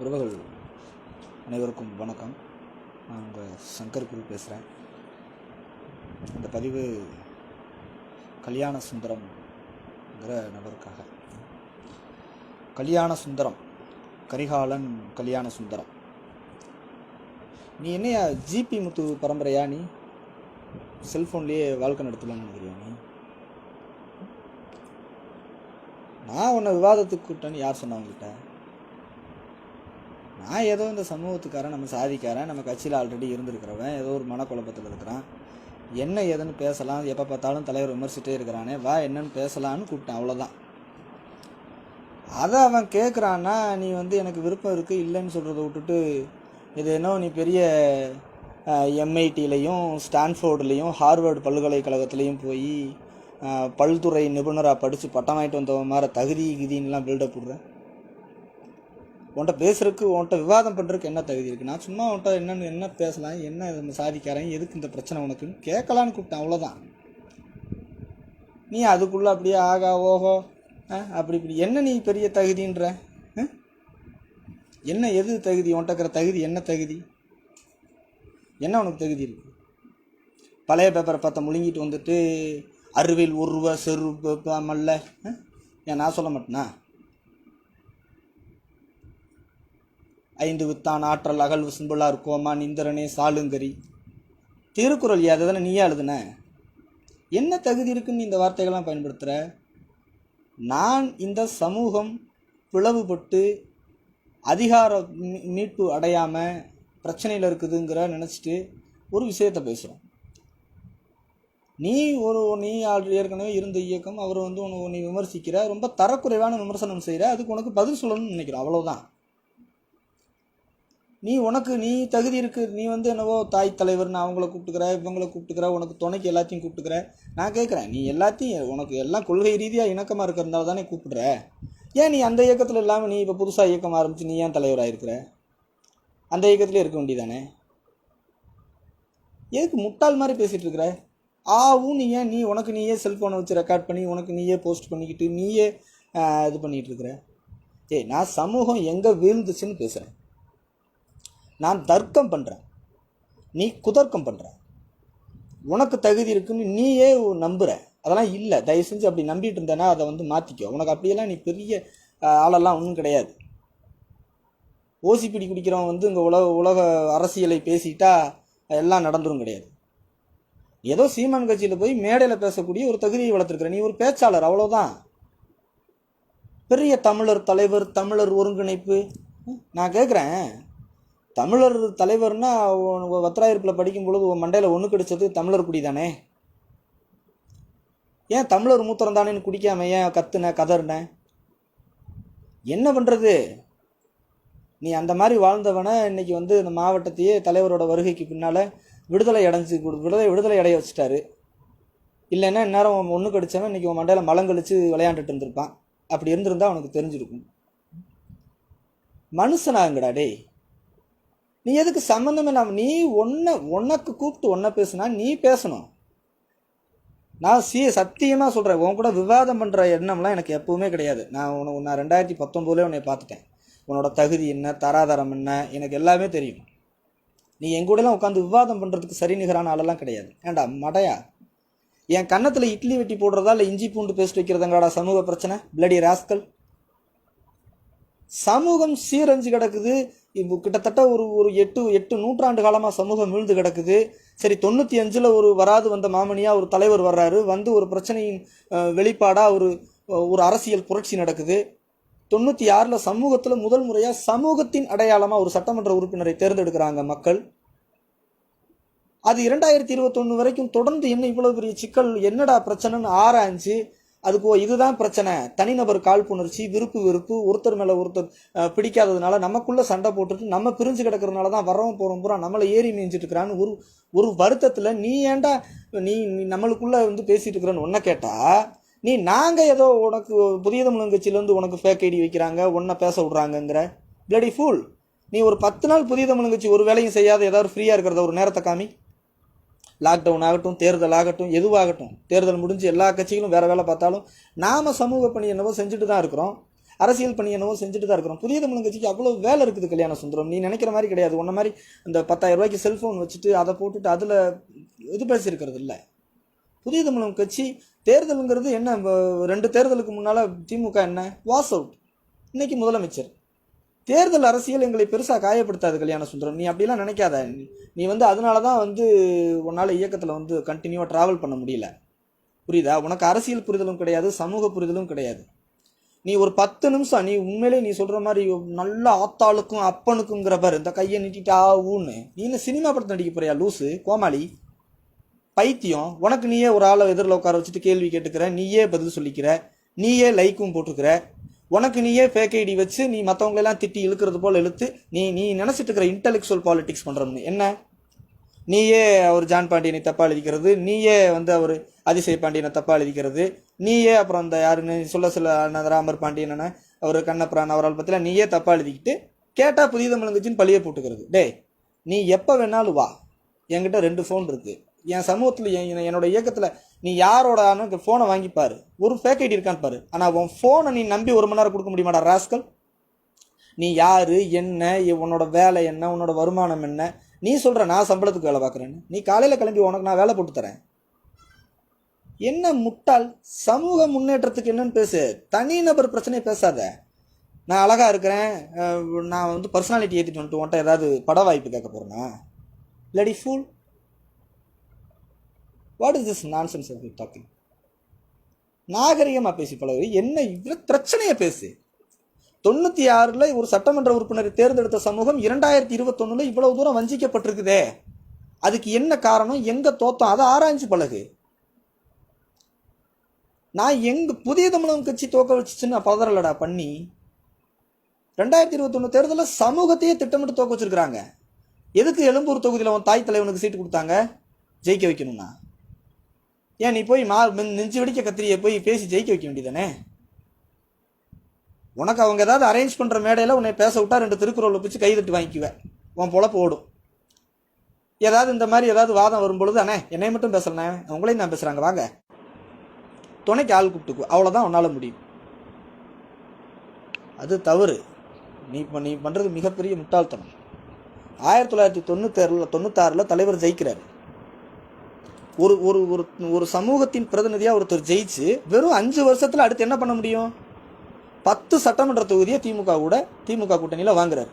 உறவுகள் அனைவருக்கும் வணக்கம். நான் உங்கள் சங்கர் குரு பேசுகிறேன் இந்த பதிவு கல்யாண சுந்தரம்ங்கிற நபருக்காக. கல்யாண சுந்தரம் கரிகாலன் கல்யாண சுந்தரம். நீ என்னையா ஜிபி முத்து பரம்பரையா நீ? செல்ஃபோன்லேயே வாழ்க்கை நடத்தலாம்னு நினைக்கிறியா நீ? நான் உன்னை விவாதத்துக்கு கூப்பிட்டேன்னு யார் சொன்னா நான் ஏதோ இந்த சமூகத்துக்காரன் நம்ம சாதிக்காரன் நம்ம கட்சியில் ஆல்ரெடி இருந்திருக்கிறவன் ஏதோ ஒரு மனக்குழப்பத்தில் இருக்கிறான். என்ன ஏதுன்னு பேசலாம் எப்போ பார்த்தாலும் தலைவர் விமர்சிட்டே இருக்கிறானே வா என்னன்னு பேசலான்னு கூப்பிட்டேன் அவ்வளோதான் அதை அவன் கேட்குறான்னா நீ வந்து எனக்கு விருப்பம் இருக்குது இல்லைன்னு சொல்கிறத விட்டுட்டு இது என்ன நீ பெரிய எம்ஐடிலையும் ஸ்டான்ஃபோர்ட்லேயும் ஹார்வர்டு பல்கலைக்கழகத்துலேயும் போய் பல்துறை நிபுணராக படித்து பட்டம் வாங்கிட்டு வந்தவன் மாதிரி தகுதி கிதின்லாம் பில்டப் விடுறேன் உன்கிட்ட பேசுறதுக்கு உன்கிட்ட விவாதம் பண்ணுறதுக்கு என்ன தகுதி இருக்குது நான் சும்மா உன்கிட்ட என்னன்னு என்ன பேசலாம் என்ன நம்ம சாதிக்காரன் எதுக்கு இந்த பிரச்சனை உனக்குன்னு கேட்கலான்னு கூப்பிட்டேன் அவ்வளோதான் நீ அதுக்குள்ளே அப்படியே ஆகா ஓஹோ அப்படி இப்படி. என்ன நீ பெரிய தகுதின்ற? என்ன எது தகுதி? உன்கிட்ட இருக்கிற தகுதி என்ன தகுதி? என்ன உனக்கு தகுதி இருக்கு? பழைய பேப்பரை பார்த்த முழுங்கிட்டு வந்துட்டு அருவில் உருவ செரு ப- மல்ல ஏன் நான் சொல்ல மாட்டேனா? ஐந்து வித்தான் ஆற்றல் அகல் விசும்புளார் கோமான் இந்திரனே சாலுங்கரி. திருக்குறள் அதை தானே நீயே எழுதுன என்ன தகுதி இருக்குன்னு இந்த வார்த்தைகள்லாம் பயன்படுத்துகிற நான் இந்த சமூகம் பிளவுபட்டு அதிகார மீ- மீட்பு அடையாமல் பிரச்சனையில் இருக்குதுங்கிற நினச்சிட்டு ஒரு விஷயத்தை பேசுகிறோம் நீ ஒரு நீ ஆல்ரெடி ஏற்கனவே இருந்த இயக்கம் அவர் வந்து உன்னை நீ விமர்சிக்கிற ரொம்ப தரக்குறைவான விமர்சனம் செய்கிற அதுக்கு உனக்கு பதில் சொல்லணும்னு நினைக்கிறோம் அவ்வளோதான் நீ உனக்கு நீ தகுதி இருக்கு நீ வந்து என்னவோ தாய் தலைவர் நான் அவங்கள கூப்பிட்டுக்கிற இவங்களை கூப்பிட்டுக்கிற உனக்கு துணைக்கு எல்லாத்தையும் கூப்பிட்டுக்கிற. நான் கேட்குறேன் நீ எல்லாத்தையும் உனக்கு எல்லாம் கொள்கை ரீதியாக இணக்கமாக இருக்கிறதால தானே கூப்பிடுற? ஏன் நீ அந்த இயக்கத்தில் இல்லாமல் நீ இப்போ புதுசாக இயக்கம் ஆரம்பித்து நீ ஏன் தலைவராக இருக்கிற? அந்த இயக்கத்திலே இருக்க வேண்டியதானே? எதுக்கு முட்டாள் மாதிரி பேசிகிட்டு இருக்கிற? ஆவும் நீ ஏன் நீ உனக்கு நீயே செல்ஃபோனை வச்சு ரெக்கார்ட் பண்ணி உனக்கு நீயே போஸ்ட் பண்ணிக்கிட்டு நீயே இது பண்ணிகிட்டு இருக்கிற? ஏய் நான் சமூகம் எங்கே வீழ்ந்துச்சுன்னு பேசுகிறேன் நான் தர்க்கம் பண்ணுறேன் நீ குதர்க்கம் பண்ணுற உனக்கு தகுதி இருக்குன்னு நீயே நம்புகிற அதெல்லாம் இல்லை. தயவு செஞ்சு அப்படி நம்பிட்டு இருந்தேன்னா அதை வந்து மாற்றிக்கோ உனக்கு அப்படியெல்லாம் நீ பெரிய ஆளெல்லாம் ஒன்றும் கிடையாது. ஓசிப்பிடி குடிக்கிறவன் வந்து இங்கே உலக உலக அரசியலை பேசிட்டா எல்லாம் நடந்துரும் கிடையாது. ஏதோ சீமான் கட்சியில் போய் மேடையில் பேசக்கூடிய ஒரு தகுதியை வளர்த்துருக்குற. நீ ஒரு பேச்சாளர். அவ்வளோதான் பெரிய தமிழர் தலைவர் தமிழர் ஒருங்கிணைப்பு. நான் கேட்குறேன் தமிழர் தலைவர்னா வத்திராயிருப்பில் படிக்கும் பொழுது உன் மண்டையில் ஒன்று கிடைச்சது தமிழர் குடி தானே? ஏன் தமிழர் மூத்திரம் தானேன்னு குடிக்காம ஏன் கத்துன கதறின? என்ன பண்ணுறது நீ அந்த மாதிரி வாழ்ந்தவனை இன்னைக்கு வந்து இந்த மாவட்டத்தையே தலைவரோட வருகைக்கு பின்னால் விடுதலை அடைஞ்சு கொடு- விடுதலை விடுதலை அடைய வச்சுட்டாரு. இல்லைன்னா இந்நேரம் ஒன்று கடிச்சவன் இன்றைக்கி உன் மண்டையில் மலங்கழிச்சு விளையாண்டுட்டு இருந்திருப்பான். அப்படி இருந்திருந்தா உனக்கு தெரிஞ்சிருக்கும். மனுஷனாங்கடா டேய். நீ எதுக்கு சம்மந்தமே இல்லாமல் நீ ஒன்றை உனக்கு கூப்பிட்டு ஒன்றை பேசுனா நீ பேசணும். நான் சி சத்தியமாக சொல்கிறேன் உன் கூட விவாதம் பண்ணுற எண்ணம்லாம் எனக்கு எப்பவுமே கிடையாது. நான் உன நான் ரெண்டாயிரத்தி பத்தொம்போதுலேயே உன்னை பார்த்துட்டேன். உன்னோட தகுதி என்ன தராதரம் என்ன எனக்கு எல்லாமே தெரியும். நீ எங்கூடலாம் உட்காந்து விவாதம் பண்ணுறதுக்கு சரி நிகரான ஆளெல்லாம் கிடையாது. ஏன்டா மடையா? என் கன்னத்தில் இட்லி வெட்டி போடுறதா இல்லை இஞ்சி பூண்டு பேஸ்ட் வைக்கிறதுங்கடா சமூக பிரச்சனை? பிளடி ராஸ்கல் சமூகம் சீரஞ்சு கிடக்குது. இப்போ கிட்டத்தட்ட ஒரு ஒரு எட்டு எட்டு நூற்றாண்டு காலமாக சமூகம் வீழ்ந்து கிடக்குது. சரி தொண்ணூற்றி அஞ்சில் ஒரு வராது வந்த மாமனியாக ஒரு தலைவர் வர்றாரு. வந்து ஒரு பிரச்சனையின் வெளிப்பாடாக ஒரு ஒரு அரசியல் புரட்சி நடக்குது. தொண்ணூற்றி ஆறில் சமூகத்தில் முதல் முறையாக சமூகத்தின் அடையாளமாக ஒரு சட்டமன்ற உறுப்பினரை தேர்ந்தெடுக்கிறாங்க மக்கள். அது இரண்டாயிரத்தி இருபத்தொன்று வரைக்கும் தொடர்ந்து என்ன இவ்வளோ பெரிய சிக்கல் என்னடா பிரச்சனைன்னு ஆராய்ஞ்சு அதுக்கு இதுதான் பிரச்சனை. தனிநபர் காழ்ப்புணர்ச்சி விருப்பு வெறுப்பு ஒருத்தர் மேலே ஒருத்தர் பிடிக்காததுனால நமக்குள்ளே சண்டை போட்டுட்டு நம்ம பிரிஞ்சு கிடக்கிறதுனால தான் வரவும் போகிறோம் பூரா நம்மளை ஏறி மேய்ஞ்சிட்டு இருக்கிறான்னு ஒரு ஒரு வருத்தத்தில் நீ ஏன்டா நீ நீ வந்து பேசிகிட்டு இருக்கிறேன்னு ஒன்றை கேட்டால் நீ நாங்கள் ஏதோ உனக்கு புதிய தமிழ் கட்சியிலேருந்து உனக்கு ஃபேக் ஐடி வைக்கிறாங்க ஒன்றை பேச விட்றாங்கங்கிற. பிளடி ஃபுல் நீ ஒரு பத்து நாள் புதிய தமிழ் கட்சி ஒரு வேலையும் செய்யாத ஏதாவது ஃப்ரீயாக இருக்கிறத ஒரு நேரத்தை காமி. லாக்டவுன் ஆகட்டும் தேர்தல் ஆகட்டும் எதுவாகட்டும் தேர்தல் முடிஞ்சு எல்லா கட்சிகளும் வேறு வேலை பார்த்தாலும் நாம் சமூக பணி என்னவோ செஞ்சுட்டு தான் இருக்கிறோம். அரசியல் பணி என்னவோ செஞ்சுட்டு தான் இருக்கிறோம். புதிய தமிழ் கட்சிக்கு அவ்வளோ வேலை இருக்குது கல்யாண சுந்தரம். நீ நினைக்கிற மாதிரி கிடையாது. உன்ன மாதிரி இந்த பத்தாயிரம் ரூபாய்க்கு செல்ஃபோன் வச்சுட்டு அதை போட்டுட்டு அதில் இது பேசியிருக்கிறது இல்லை. புதிய தமிழகம் கட்சி தேர்தலுங்கிறது என்ன? ரெண்டு தேர்தலுக்கு முன்னால் திமுக என்ன? வாஸ் அவுட் இன்றைக்கி முதலமைச்சர். தேர்தல் அரசியல் எங்களை பெருசாக காயப்படுத்தாது கல்யாண சுந்தரம். நீ அப்படிலாம் நினைக்காத. நீ- நீ வந்து அதனால தான் வந்து உன்னால் இயக்கத்தில் வந்து கண்டினியூவாக ட்ராவல் பண்ண முடியல. புரியுதா? உனக்கு அரசியல் புரிதலும் கிடையாது சமூக புரிதலும் கிடையாது. நீ ஒரு பத்து நிமிஷம் நீ உண்மையிலே நீ சொல்கிற மாதிரி நல்ல ஆத்தாளுக்கும் அப்பனுக்குங்கிற பாரு இந்த கையை நீட்டிட்டா ஊன்னு. நீ என்ன சினிமா படத்தை நடிக்க போறியா லூசு? கோமாளி? பைத்தியம். உனக்கு நீயே ஒரு ஆளை எதிரில் உட்கார வச்சுட்டு கேள்வி கேட்டுக்கிற நீயே பதில் சொல்லிக்கிற நீயே லைக்கும் போட்டுக்கிற. உனக்கு நீயே ஃபேக் ஐடி வச்சு நீ மற்றவங்களெல்லாம் திட்டி இழுக்கிறது போல் இழுத்து நீ நீ நினச்சிட்டு இருக்கிற இன்டலெக்சுவல் பாலிடிக்ஸ் பண்ணுறோம்னு என்ன? நீயே அவர் ஜான் பாண்டியனை தப்பாக எழுதிக்கிறது நீயே வந்து அவர் அதிசய பாண்டியனை தப்பாக எழுதிக்கிறது நீயே அப்புறம் அந்த யாருன்னு சொல்ல சொல்ல ராமர் பாண்டியனை அவர் கண்ணப்புரான் அவரால் பற்றிலாம் நீயே தப்பாக எழுதிக்கிட்டு கேட்டால் புதிய தமிழங்கச்சின்னு பழிய போட்டுக்கிறது. டேய் நீ எப்போ வேணாலும் வா. என்கிட்ட ரெண்டு ஃபோன் இருக்குது என் சமூகத்தில் என் என்னோட இயக்கத்தில் நீ யாரோட ஃபோனை வாங்கிப்பாரு ஒரு ஃபேக் ஐடி இருக்கான்னு பாரு. ஆனால் உன் ஃபோனை நீ நம்பி ஒரு மணி நேரம் கொடுக்க முடியுமாடா ராஸ்கல் நீ யார் என்ன உன்னோட வேலை என்ன உன்னோட வருமானம் என்ன? நீ சொல்கிற நான் சம்பளத்துக்கு வேலை பார்க்குறேன்னு. நீ காலையில் கிளம்பி உனக்கு நான் வேலை போட்டு தரேன். என்ன முட்டாள்? சமூக முன்னேற்றத்துக்கு என்னன்னு பேசு. தனிநபர் பிரச்சனையை பேசாத. நான் அழகா இருக்கிறேன். நான் வந்து பர்சனாலிட்டி ஏற்றிட்டு வந்துட்டு உன்ட்ட ஏதாவது பட வாய்ப்பு கேட்க போகிறேன்னா bloody fool what is this nonsense of talking நாகரிகமாக பேசி பழகு என்ன இவ்வளோ பிரச்சனையை பேசு? தொண்ணூற்றி ஆறில் ஒரு சட்டமன்ற உறுப்பினரை தேர்ந்தெடுத்த சமூகம் இரண்டாயிரத்தி இருபத்தொன்னுல இவ்வளவு தூரம் வஞ்சிக்கப்பட்டிருக்குதே. அதுக்கு என்ன காரணம்? எங்கே தோத்தம்? அதை ஆராய்ஞ்சு பழகு. நான் எங்க புதிய தமிழகம் கட்சி தோக்க வச்சுச்சுன்னு பதறலடா பண்ணி. ரெண்டாயிரத்தி இருபத்தொன்னு தேர்தலில் சமூகத்தையே திட்டமிட்டு தோக்க வச்சிருக்கிறாங்க. எதுக்கு எழும்பூர் தொகுதியில் அவன் தாய் தலைவனுக்கு சீட்டு கொடுத்தாங்க? ஜெயிக்க வைக்கணும்னா. ஏன் நீ போய் மா நெஞ்சு வெடிக்க கத்திரியை போய் பேசி ஜெயிக்க வைக்க வேண்டியதானே உனக்கு அவங்க ஏதாவது அரேஞ்ச் பண்ணுற மேடையில் உன்னை பேச விட்டா ரெண்டு திருக்குறளை பிடிச்சி கைதட்டு வாங்கிக்குவேன் உன் பொழப்பு ஓடும். ஏதாவது இந்த மாதிரி ஏதாவது வாதம் வரும்பொழுது அண்ணே என்னை மட்டும் பேசலண்ணே. உங்களையும் நான் பேசுகிறாங்க வாங்க. துணைக்கு ஆள் கூப்பிட்டுக்கு. அவ்வளோதான் உன்னால் முடியும். அது தவறு. நீ இப்போ நீ பண்ணுறது மிகப்பெரிய முட்டாள்தனம். ஆயிரத்தி தொள்ளாயிரத்தி தொண்ணூத்தாறுல தொண்ணூத்தாறில் தலைவர் ஜெயிக்கிறார். ஒரு ஒரு ஒரு ஒரு சமூகத்தின் பிரதிநிதியாக ஒருத்தர் ஜெயிச்சு வெறும் அஞ்சு வருஷத்தில் அடுத்து என்ன பண்ண முடியும்? பத்து சட்டமன்ற தொகுதியை திமுக கூட திமுக கூட்டணியில் வாங்குறாரு.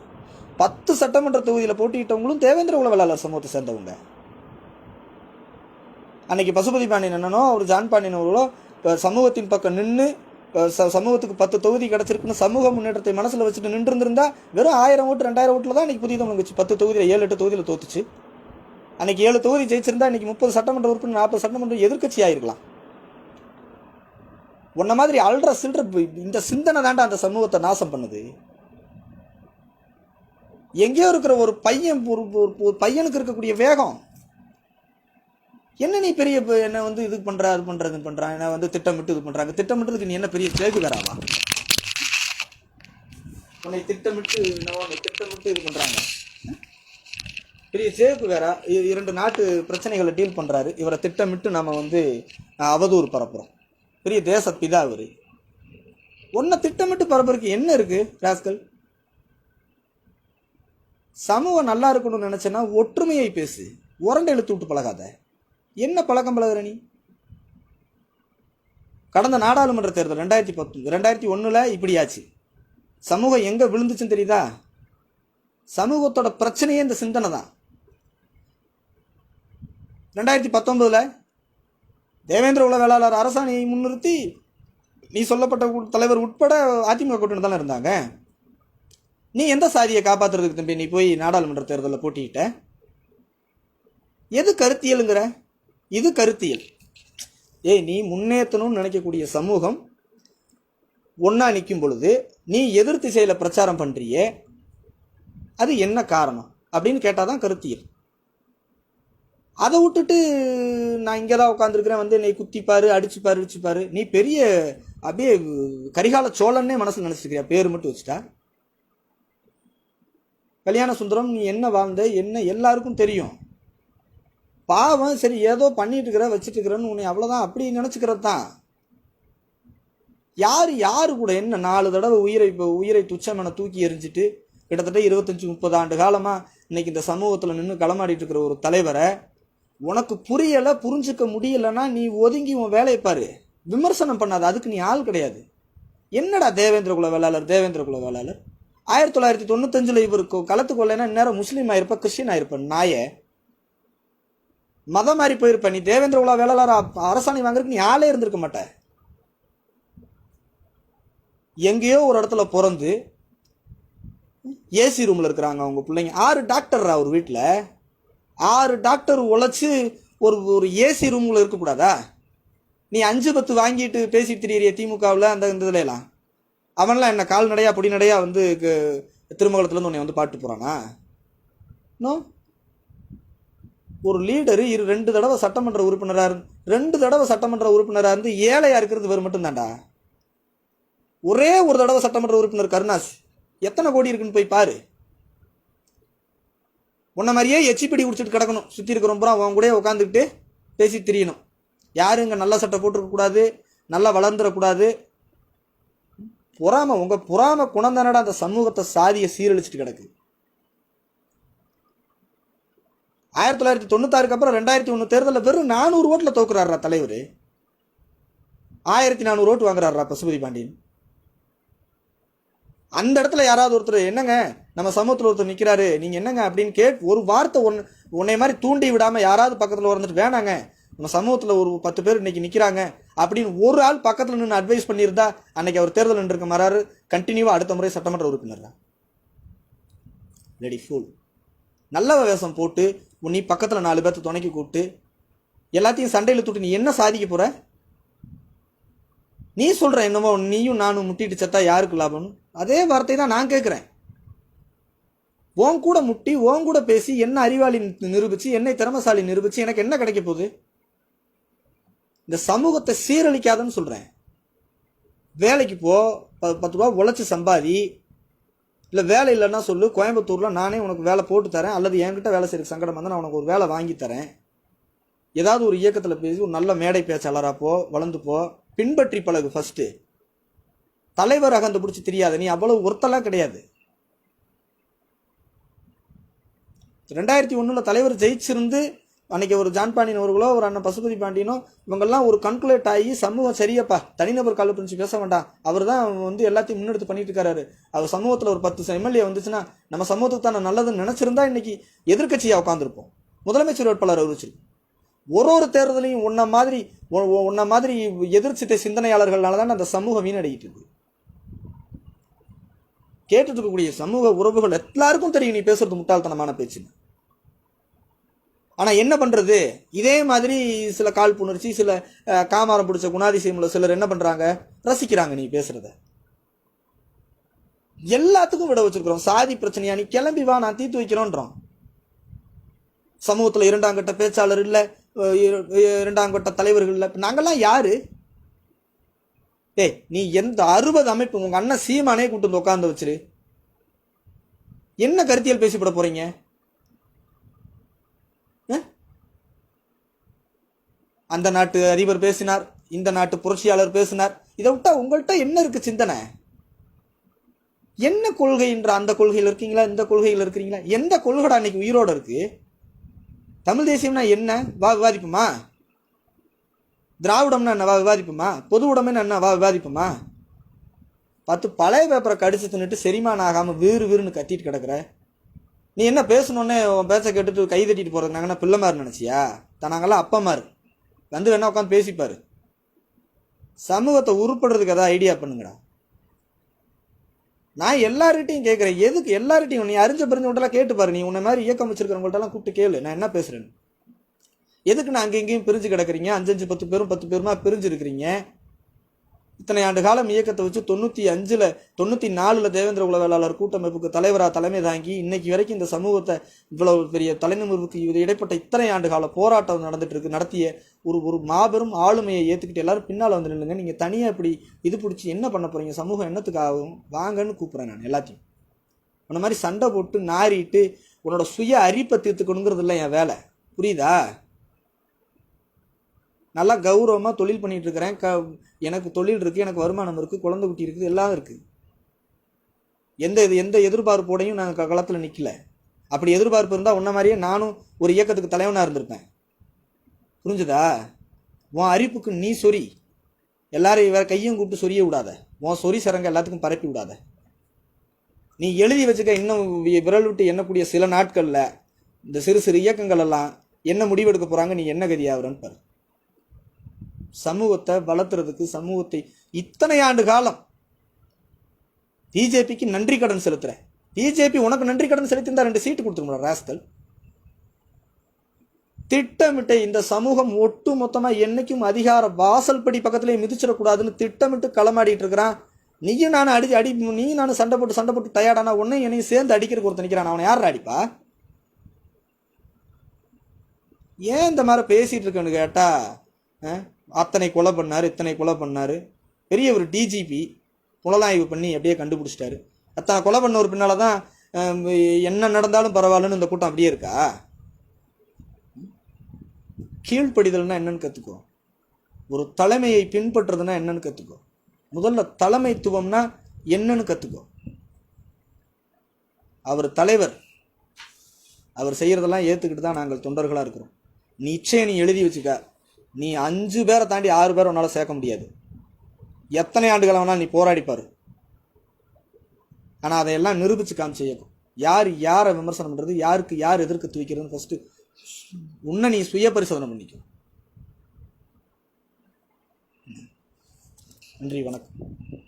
பத்து சட்டமன்ற தொகுதியில் போட்டியிட்டவங்களும் தேவேந்திர குல வேளாளர் சமூகத்தை சேர்ந்தவங்க. அன்னைக்கு பசுபதி பாண்டியன் என்னனோ அவர் ஜான் பாண்டியன் அவர்களோ சமூகத்தின் பக்கம் நின்று சமூகத்துக்கு பத்து தொகுதி கிடைச்சிருக்குன்னு சமூக முன்னேற்றத்தை மனசில் வச்சுட்டு நின்று இருந்திருந்தா வெறும் ஆயிரம் ஓட்டு ரெண்டாயிரம் ஓட்டில் தான் இன்னைக்கு புதிய தமிழ் கட்சி பத்து தொகுதியில் ஏழு எட்டு தொகுதியில் தோத்துச்சு. அன்னைக்கு ஏழு தொகுதி ஜெயிச்சிருந்தா இன்னைக்கு முப்பது சட்டமன்ற உறுப்பினர் நாற்பது சட்டமன்ற எதிர்கட்சி ஆயிருக்கலாம் உன்ன மாதிரி அல்ற சில்ற இந்த சிந்தனை தாண்டா அந்த சமூகத்தை நாசம் பண்ணுது. எங்கேயோ இருக்கிற ஒரு பையன் ஒரு ஒரு- பையனுக்கு இருக்கக்கூடிய வேகம். என்ன நீ பெரிய ப- என்ன வந்து இது பண்ற அது பண்ற இது பண்ற என்ன வந்து திட்டமிட்டு இது பண்றாங்க? திட்டமிட்டதுக்கு நீ என்ன பெரிய கேள்வி வேறாவா உன்னை திட்டமிட்டு என்ன உன்னை திட்டமிட்டு இது பண்றாங்க. பெரிய சேப்பு வேற இ- இரண்டு நாட்டு பிரச்சனைகளை டீல் பண்ணுறாரு இவரை திட்டமிட்டு நம்ம வந்து அவதூறு பரப்புகிறோம் பெரிய தேசப்பிதா அவரு ஒன்றை திட்டமிட்டு பரப்புறதுக்கு என்ன இருக்குது ராஸ்கல்? சமூகம் நல்லா இருக்கணும்னு நினச்சேன்னா ஒற்றுமையை பேசு. உரண்டை இழுத்து விட்டு பழகாத. என்ன பழக்கம் பழகுற நீ? கடந்த நாடாளுமன்ற தேர்தல் ரெண்டாயிரத்தி பத்து ரெண்டாயிரத்தி ஒன்றில் இப்படியாச்சு. சமூகம் எங்கே விழுந்துச்சுன்னு தெரியுதா? சமூகத்தோட பிரச்சனையே இந்த சிந்தனை தான். ரெண்டாயிரத்தி பத்தொன்பதில் தேவேந்திர உல வேளாளர் அரசாணையை முன்னிறுத்தி நீ சொல்லப்பட்ட உ- தலைவர் உட்பட அதிமுக கூட்டணி தானே இருந்தாங்க? நீ எந்த சாதியை காப்பாற்றுறதுக்கு தம்பி? நீ போய் நாடாளுமன்ற தேர்தலில் போட்டியிட்ட? எது கருத்தியலுங்கிற? இது கருத்தியல். ஏய் நீ முன்னேற்றணும்னு நினைக்கக்கூடிய சமூகம் ஒன்றா நிற்கும் பொழுது நீ எதிர் திசையில் பிரச்சாரம் பண்ணுறியே அது என்ன காரணம் அப்படின்னு கேட்டால் தான் கருத்தியல். அதை விட்டுட்டு நான் இங்கே தான் உட்காந்துருக்கிறேன் வந்து என்னை குத்திப்பாரு அடிச்சுப்பாரு அடிச்சுப்பாரு நீ பெரிய அப்படியே கரிகால சோழன்னே மனசு நினச்சிருக்கிறியா? பேர் மட்டும் வச்சுட்டா? கல்யாண சுந்தரம் நீ என்ன வாழ்ந்த என்ன எல்லாருக்கும் தெரியும். பாவம் சரி ஏதோ பண்ணிட்டு இருக்கிற வச்சுட்டு இருக்கிறன்னு உன்னை அவ்வளோதான் அப்படி நினச்சிக்கிறது தான். யார் யார் கூட என்ன நாலு தடவை உயிரை இப்போ உயிரை துச்சமென தூக்கி எறிஞ்சிட்டு கிட்டத்தட்ட இருபத்தஞ்சி முப்பது ஆண்டு காலமாக இன்னைக்கு இந்த சமூகத்தில் நின்று களமாடிட்டு இருக்கிற ஒரு தலைவரை உனக்கு புரியலை புரிஞ்சுக்க முடியலன்னா நீ ஒதுங்கி உன் வேலையை பாரு. விமர்சனம் பண்ணாத அதுக்கு நீ ஆள் கிடையாது. என்னடா தேவேந்திர குல வேளாளர் தேவேந்திர குல வேளாளர்? ஆயிரத்தி தொள்ளாயிரத்தி தொண்ணூத்தஞ்சில் இவருக்கு களத்துக்கு வரலைன்னா இந்நேரம் முஸ்லீம் ஆயிருப்ப கிறிஸ்டின் ஆயிருப்பேன் நாயே. மதம் மாறி போயிருப்ப நீ தேவேந்திர குல வேளாளர் அரசாணை வாங்குறதுக்கு நீ ஆளே இருந்திருக்க மாட்ட. எங்கேயோ ஒரு இடத்துல பிறந்து ஏசி ரூமில் இருக்கிறாங்க அவங்க பிள்ளைங்க. ஆறு டாக்டர் அவர் வீட்டில் ஆறு டாக்டர் உழைச்சி ஒரு ஒரு ஏசி ரூமில் இருக்கக்கூடாதா? நீ அஞ்சு பத்து வாங்கிட்டு பேசிட்டு திரியறிய திமுகவில் அந்த இந்த இதுல அவன்லாம் என்ன கால்நடையாக பிடிநடையாக வந்து கு- திருமங்கலத்துலேருந்து உன்னை வந்து பாட்டு போகிறானா நோ. ஒரு லீடர் இரு ரெண்டு தடவை சட்டமன்ற உறுப்பினராக இருந்து ரெண்டு தடவை சட்டமன்ற உறுப்பினராக இருந்து ஏழையாக இருக்கிறது வேறு மட்டும்தான்டா. ஒரே ஒரு தடவை சட்டமன்ற உறுப்பினர் கருணாஸ் எத்தனை கோடி இருக்குன்னு போய் பாரு. உன்ன மாதிரியே எச்சிப்பிடி குடிச்சிட்டு கிடக்கணும். சுற்றி இருக்கிற பூரா அவன் கூட உட்காந்துக்கிட்டு பேசி திரியணும். யாரும் இங்கே நல்ல சட்டை போட்டுருக்கக்கூடாது நல்லா வளர்ந்துடக்கூடாது பொறாம உங்கள் பொறாம குணம் தானடா அந்த சமூகத்தை சாதியை சீரழிச்சிட்டு கிடக்கு. ஆயிரத்தி தொள்ளாயிரத்தி தொண்ணூத்தாறுக்கு அப்புறம் ரெண்டாயிரத்தி ஒன்று தேர்தலில் வெறும் நானூறு ஓட்டில் தோக்குறாரா தலைவர். ஆயிரத்தி நானூறு ஓட்டு வாங்குறாரா பசுபதி பாண்டியன். அந்த இடத்துல யாராவது ஒருத்தர் என்னங்க? நம்ம சமூகத்தில் ஒருத்தர் நிற்கிறாரு நீங்கள் என்னங்க அப்படின்னு கேட் ஒரு வார்த்தை ஒன்று உன்னை மாதிரி தூண்டி விடாமல் யாராவது பக்கத்தில் வந்துட்டு வேணாங்க. நம்ம சமூகத்தில் ஒரு பத்து பேர் இன்னைக்கு நிற்கிறாங்க அப்படின்னு ஒரு ஆள் பக்கத்தில் நின்று அட்வைஸ் பண்ணியிருந்தா அன்னைக்கு அவர் தேர்தல் நின்றுருக்க மாறாரு. கண்டினியூவாக அடுத்த முறை சட்டமன்ற உறுப்பினர்? தான் ரெடி ஃபுல் நல்ல வேஷம் போட்டு நீ பக்கத்தில் நாலு பேர்த்த துணைக்கி கூப்பிட்டு எல்லாத்தையும் சண்டையில் தூட்டு நீ என்ன சாதிக்க போகிற நீ சொல்கிற என்னமோ நீயும் நானும் முட்டிட்டு செத்தா யாருக்கு லாபம் அதே வார்த்தை தான் நான் கேட்குறேன் உன் கூட முட்டி உன் கூட பேசி என்ன அறிவாளி நிரூபிச்சு என்னை திறமசாலி நிரூபிச்சு எனக்கு என்ன கிடைக்க போகுது? இந்த சமூகத்தை சீரழிக்காதன்னு சொல்கிறேன் வேலைக்கு போ ப- பத்து ரூபா உழைச்சி சம்பாதி. இல்லை வேலை இல்லைன்னா சொல்லு கோயம்புத்தூரில் நானே உனக்கு வேலை போட்டு தரேன் அல்லது என்கிட்ட வேலை செய்கிற சங்கடம் வந்து நான் உனக்கு ஒரு வேலை வாங்கி தரேன். ஏதாவது ஒரு இயக்கத்தில் பேசி ஒரு நல்ல மேடை பேச்சாளராக போ வளர்ந்து போ பின்பற்றி பழகு ஃபஸ்ட்டு தலைவர் அகந்து பிடிச்சி தெரியாத நீ அவ்வளவு ஒருத்தலாம் கிடையாது. ரெண்டாயிரத்தி ஒன்றில் தலைவர் ஜெயிச்சிருந்து அன்றைக்கி ஒரு ஜான் பாண்டியன் அவர்களோ ஒரு அண்ணன் பசுபதி பாண்டியனோ இவங்கெல்லாம் ஒரு கன்குலேட் ஆகி சமூகம் சரியப்பா தனிநபர் கால பிரிஞ்சு பேச வேண்டாம். அவர் தான் வந்து எல்லாத்தையும் முன்னெடுத்து பண்ணிட்டு இருக்காரு. அவர் சமூகத்தில் ஒரு பத்து எம்எல்ஏ வந்துச்சுன்னா நம்ம சமூகத்துக்கு தானே நல்லதுன்னு நினச்சிருந்தா இன்னைக்கு எதிர்கட்சியாக உட்காந்துருப்போம் முதலமைச்சர் வேட்பாளர் அறிவிச்சிருக்கும் ஒரு ஒரு தேர்தலையும் உன்ன மாதிரி உ- உன்ன மாதிரி எதிர்ச்சித்த சிந்தனையாளர்களால தான் அந்த சமூகம் வீணடைகிட்டு இருக்குது கேட்டுட்டு இருக்கக்கூடிய சமூக உறவுகள் எல்லாருக்கும் தெரியும் நீ பேசுறது முட்டாள்தனமான பேச்சுன்னு. ஆனால் என்ன பண்ணுறது இதே மாதிரி சில காழ்ப்புணர்ச்சி சில காமாரம் பிடிச்ச குணாதிசயம் உள்ள சிலர் என்ன பண்ணுறாங்க ரசிக்கிறாங்க நீ பேசுகிறத எல்லாத்துக்கும் விட வச்சிருக்கிறோம். சாதி பிரச்சனையா? நீ கிளம்பி வா நான் தீர்த்து வைக்கிறோன்றோம். சமூகத்தில் இரண்டாம் கட்ட பேச்சாளர் இல்லை இரண்டாம் கட்ட தலைவர்கள் இல்லை. நாங்கள்லாம் யாரு? டேய் நீ எந்த அறுபது அமைப்பு உங்கள் அண்ணன் சீமானே கூட்டு வந்து உட்காந்து வச்சிரு. என்ன கருத்தியல் பேசிப்பட போகிறீங்க அந்த நாட்டு அதிபர் பேசினார் இந்த நாட்டு புரட்சியாளர் பேசினார். இதை விட்டா உங்கள்கிட்ட என்ன இருக்கு சிந்தனை? என்ன கொள்கைன்ற அந்த கொள்கையில் இருக்கீங்களா இந்த கொள்கையில் இருக்கிறீங்களா? எந்த கொள்கைடா அன்னைக்கு உயிரோடு இருக்கு? தமிழ் தேசியம்னா என்ன? வா விவாதிப்போமா? திராவிடம்னா என்னவா விவாதிப்போமா? பொது உடைமைன்னா என்ன வா விவாதிப்போமா? பார்த்து பழைய பேப்பரை கடிச்சு தின்னுட்டு செரிமானம் ஆகாமல் வீறு வீறுன்னு கத்திட்டு கிடக்குற. நீ என்ன பேசணுன்னே உன் பேச்சை கேட்டுட்டு கை தட்டிட்டு போகிறது நாங்கன்னா பிள்ளை மாதிரி நினச்சியா? தனாங்கெல்லாம் நாங்கெல்லாம் வந்து வேணா உட்காந்து பேசிப்பார். சமூகத்தை உருப்படுறதுக்கு ஏதாவது ஐடியா பண்ணுங்கடா. நான் எல்லார்கிட்டையும் கேட்குறேன். எதுக்கு எல்லார்கிட்டையும்? நீ அறிஞ்ச பிரிஞ்சவங்கள்ட்டலாம் கேட்டு பாரு நீ உன்னை மாதிரி இயக்கம் வச்சிருக்கிறவங்கள்ட்டலாம் கூப்பிட்டு கேளு. நான் என்ன பேசுகிறேன்னு எதுக்கு நான் அங்கே இங்கேயும் பிரிஞ்சு கிடக்குறீங்க? அஞ்சஞ்சு பத்து பேரும் பத்து பேருமா பிரிஞ்சு இருக்கிறீங்க இத்தனை ஆண்டு காலம் இயக்கத்தை வச்சு தொண்ணூற்றி அஞ்சில் தொண்ணூற்றி நாலில் தேவேந்திர குல கூட்டமைப்புக்கு தலைவராக தலைமை தாங்கி இன்னைக்கு வரைக்கும் இந்த சமூகத்தை இவ்வளவு பெரிய தலைநிமிர்வுக்கு இது இடைப்பட்ட இத்தனை ஆண்டு கால போராட்டம் நடந்துட்டு இருக்கு. நடத்திய ஒரு ஒரு மாபெரும் ஆளுமையை ஏற்றுக்கிட்டு எல்லாரும் பின்னால் வந்து நில்லுங்க. நீங்கள் தனியாக இப்படி இது பிடிச்சி என்ன பண்ண போகிறீங்க சமூகம் என்னத்துக்கு ஆகும் வாங்கன்னு கூப்பிட்றேன் நான் எல்லாத்தையும். உன்ன மாதிரி சண்டை போட்டு நாறிட்டு உன்னோட சுய அரிப்பை தீர்த்துக்கணுங்கிறது இல்லை என் வேலை. புரியுதா? நல்லா கௌரவமாக தொழில் பண்ணிட்டு இருக்கிறேன் க எனக்கு தொழில் இருக்குது எனக்கு வருமானம் இருக்குது குழந்தை குட்டி இருக்குது எல்லாம் இருக்குது எந்த இது எந்த எதிர்பார்ப்போடையும் நான் களத்தில் நிற்கல அப்படி எதிர்பார்ப்பு இருந்தால் உன்ன மாதிரியே நானும் ஒரு இயக்கத்துக்கு தலைவனாக இருந்திருப்பேன். புரிஞ்சுதா? உன் அரிப்புக்கு நீ சொறி. எல்லாரையும் வேறு கையும் கூப்பிட்டு சொரிய விடாத. உன் சொறி சரங்க எல்லாத்துக்கும் பரப்பி விடாத. நீ எழுதி வச்சுக்க இன்னும் விரல் விட்டு எண்ணக்கூடிய சில நாட்களில் இந்த சிறு சிறு இயக்கங்கள் எல்லாம் என்ன முடிவெடுக்க போகிறாங்க நீ என்ன கதியாகிறன்னு பாரு. சமூகத்தை வளர்த்துறதுக்கு சமூகத்தை இத்தனை ஆண்டு காலம் பிஜேபிக்கு நன்றி கடன் செலுத்துற பிஜேபி உனக்கு நன்றி கடன் செலுத்தியிருந்தா ரெண்டு சீட்டு கொடுத்துருமா ராஸ்கல் திட்டமிட்ட இந்த சமூகம் ஒட்டு மொத்தமா என்னைக்கும் அதிகார வாசல் படி பக்கத்திலே மிதிச்சிடக்கூடாதுன்னு திட்டமிட்டு களமாடிட்டு இருக்கிறான். நீயும் நான் அடி அடி நீ நான் சண்டை போட்டு சண்டை போட்டு டயர்டானா உன்னையும் என்னையும் சேர்ந்து அடிக்கிற ஒருத்தர் நிற்கிறான் அவனை யார் அடிப்பா? ஏன் இந்த மாதிரி பேசிகிட்டு இருக்கேன்னு கேட்டால் அத்தனை கொலை பண்ணார் இத்தனை கொலை பண்ணார். பெரிய ஒரு டிஜிபி புலனாய்வு பண்ணி அப்படியே கண்டுபிடிச்சிட்டாரு. அத்தனை கொலை பண்ண ஒரு பின்னால் தான் என்ன நடந்தாலும் பரவாயில்லன்னு இந்த கூட்டம் அப்படியே இருக்கா? கீழ்ப்படிதல்னா என்னன்னு கற்றுக்கோ ஒரு தலைமையை பின்பற்றுறதுனா என்னன்னு கற்றுக்கோ முதல்ல தலைமைத்துவம்னா என்னன்னு கற்றுக்கோ அவர் தலைவர். அவர் செய்கிறதெல்லாம் ஏற்றுக்கிட்டு தான் நாங்கள் தொண்டர்களாக இருக்கிறோம். நிச்சயம் நீ எழுதி வச்சுக்க. நீ அஞ்சு பேரை தாண்டி ஆறு பேரை உன்னால் சேர்க்க முடியாது. எத்தனை ஆண்டுகள் வேணால் நீ போராடிப்பார். ஆனால் அதையெல்லாம் நிரூபிச்சு காமிச்சு இயக்கம். யார் யாரை விமர்சனம் பண்ணுறது யாருக்கு யார் எதிர்க்கு துவைக்கிறதுன்னு ஃபஸ்ட்டு உன்னை நீ சுய பரிசோதனை பண்ணிக்கோ. நன்றி வணக்கம்.